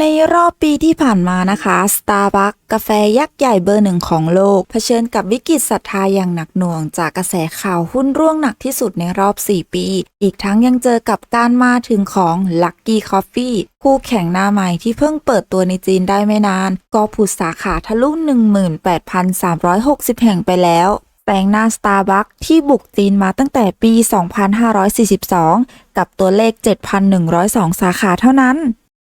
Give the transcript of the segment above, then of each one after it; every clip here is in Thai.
ในรอบปีที่ผ่านมานะคะ Starbucks กาแฟยักษ์ใหญ่เบอร์หนึ่งของโลก เผชิญกับวิกฤตศรัทธาอย่างหนักหน่วง จากกระแสข่าวหุ้นร่วงหนักที่สุดในรอบ 4 ปี อีกทั้งยังเจอกับการมาถึงของ Lucky Coffee คู่แข่งหน้าใหม่ที่เพิ่งเปิดตัวในจีนได้ไม่นาน ก็ผุดสาขาทะลุ 18,360 แห่งไปแล้วแซงหน้า Starbucks ที่บุกจีนมาตั้งแต่ปี 2542 กับตัวเลข 7,102 สาขาเท่านั้น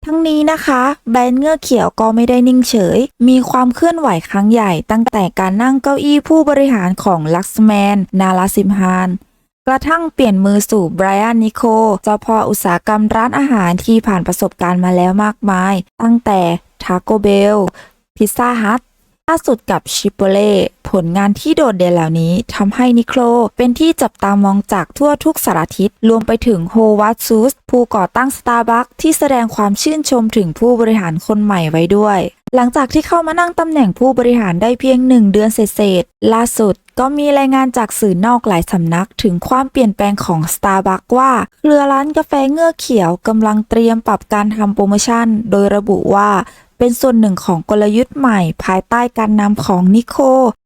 ทั้งนี้นะคะแบรนด์เงือกเขียวก็ไม่ได้นิ่งเฉย มีความเคลื่อนไหวครั้งใหญ่ ตั้งแต่การนั่งเก้าอี้ผู้บริหารของลักซ์แมน นาลาซิมฮานกระทั่งเปลี่ยนมือสู่ไบรอันนิโคเจ้าพ่ออุตสาหกรรมร้านอาหารที่ผ่านประสบการณ์มาแล้วมากมาย ตั้งแต่ทาโกเบลพิซซ่าฮัทล่าสุดกับชิปโปเล่ ผลงานที่โดดเด่นเหล่านี้ทำให้นิโคลเป็นที่จับตามองจากทั่วทุกสารทิศรวมไปถึงโฮวัตซูสผู้ก่อตั้ง Starbucks ที่แสดงความชื่นชมถึงผู้บริหารคนใหม่ไว้ด้วย หลังจากที่เข้ามานั่งตำแหน่งผู้บริหารได้เพียงหนึ่งเดือนเศษๆล่าสุดก็มีรายงานจากสื่อนอกหลายสำนักถึงความเปลี่ยนแปลงของ Starbucks ว่า เครือร้านกาแฟเงือกเขียวกำลังเตรียมปรับการทำโปรโมชั่น โดยระบุว่า เป็นส่วนหนึ่งของกลยุทธ์ใหม่ ภายใต้การนำของนิโค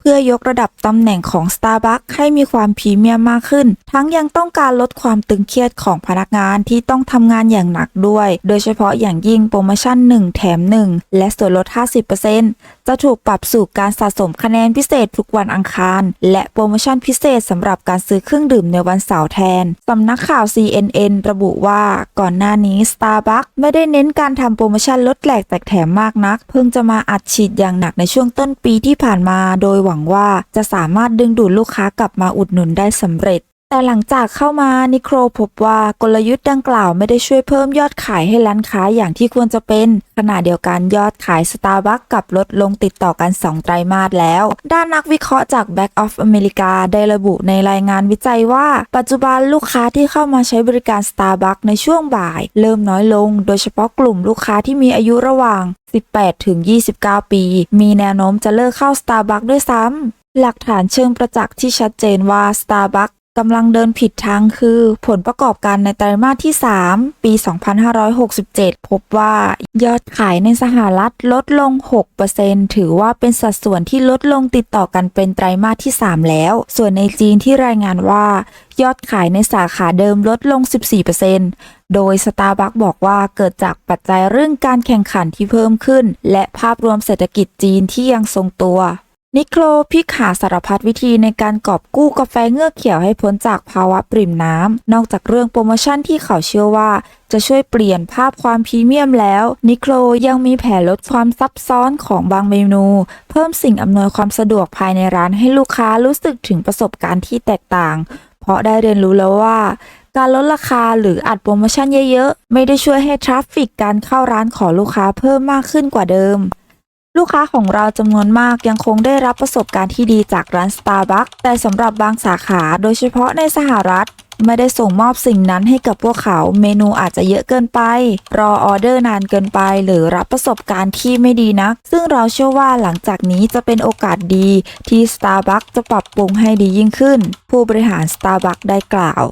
เพื่อยกระดับตำแหน่งของ Starbucks ให้มีความพรีเมียมมากขึ้น ทั้งยังต้องการลดความตึงเครียดของพนักงานที่ต้องทำงานอย่างหนักด้วย โดยเฉพาะอย่างยิ่งโปรโมชั่น 1 แถม 1 และส่วนลด 50%จะถูกปรับสู่การสะสมคะแนนพิเศษทุกวันอังคาร และโปรโมชั่นพิเศษสำหรับการซื้อเครื่องดื่มในวันเสาร์แทนสำนักข่าว CNN ระบุว่าก่อนหน้านี้ Starbucks ไม่ได้เน้นการทำโปรโมชั่นลดแหลกแตกแถมมากนัก เพิ่งจะมาอัดฉีดอย่างหนักในช่วงต้นปีที่ผ่านมา โดยหวังว่าจะสามารถดึงดูดลูกค้ากลับมาอุดหนุนได้สำเร็จ แต่หลังจากเข้ามานิโครพบว่ากลยุทธ์ดังกล่าวไม่ได้ช่วยเพิ่มยอดขายให้ร้านค้าอย่างที่ควรจะเป็น ขณะเดียวกันยอดขายสตาร์บัคกับลดลงติดต่อกัน 2 ไตรมาสแล้ว ด้านนักวิเคราะห์จาก Back of America ได้ระบุในรายงานวิจัยว่า ปัจจุบันลูกค้าที่เข้ามาใช้บริการ Starbucks ในช่วงบ่าย เริ่มน้อยลง โดยเฉพาะกลุ่มลูกค้าที่มีอายุระหว่าง 18 ถึง 29 ปี มีแนวโน้มจะเลิกเข้า Starbucks ด้วยซ้ำหลักฐานเชิงประจักษ์ที่ชัดเจนว่า Starbucks กำลังเดินผิดทางคือ ผลประกอบการในไตรมาสที่ 3 ปี 2567 พบว่ายอดขายในสหรัฐลดลง 6%ถือว่าเป็นสัดส่วนที่ลดลงติดต่อกันเป็นไตรมาสที่ 3 แล้ว ส่วนในจีนที่รายงานว่ายอดขายในสาขาเดิมลดลง 14%โดย Starbucks บอกว่าเกิดจากปัจจัยเรื่องการแข่งขันที่เพิ่มขึ้น และภาพรวมเศรษฐกิจจีนที่ยังทรงตัว นิโคลพิกหาสารพัดวิธีในการกอบกู้กาแฟเงือกเขียวให้พ้นจากภาวะปริ่มน้ำ นอกจากเรื่องโปรโมชั่นที่เขาเชื่อว่า จะช่วยเปลี่ยนภาพความพรีเมียมแล้ว นิโคลยังมีแผนลดความซับซ้อนของบางเมนู เพิ่มสิ่งอำนวยความสะดวกภายในร้านให้ลูกค้ารู้สึกถึงประสบการณ์ที่แตกต่าง เพราะได้เรียนรู้แล้วว่า การลดราคาหรืออัดโปรโมชั่นเยอะๆ ไม่ได้ช่วยให้ทราฟฟิกการเข้าร้านของลูกค้าเพิ่มมากขึ้นกว่าเดิม ลูกค้าของเราจำนวนมากยังคงได้รับประสบการณ์ที่ดีจากร้าน Starbucks แต่สำหรับบางสาขาโดยเฉพาะในสหรัฐ ไม่ได้ส่งมอบสิ่งนั้นให้กับพวกเขา เมนูอาจจะเยอะเกินไป รอออเดอร์นานเกินไป หรือรับประสบการณ์ที่ไม่ดีนัก ซึ่งเราเชื่อว่าหลังจากนี้จะเป็นโอกาสดีที่ Starbucks จะปรับปรุงให้ดียิ่งขึ้น ผู้บริหาร Starbucks ได้กล่าว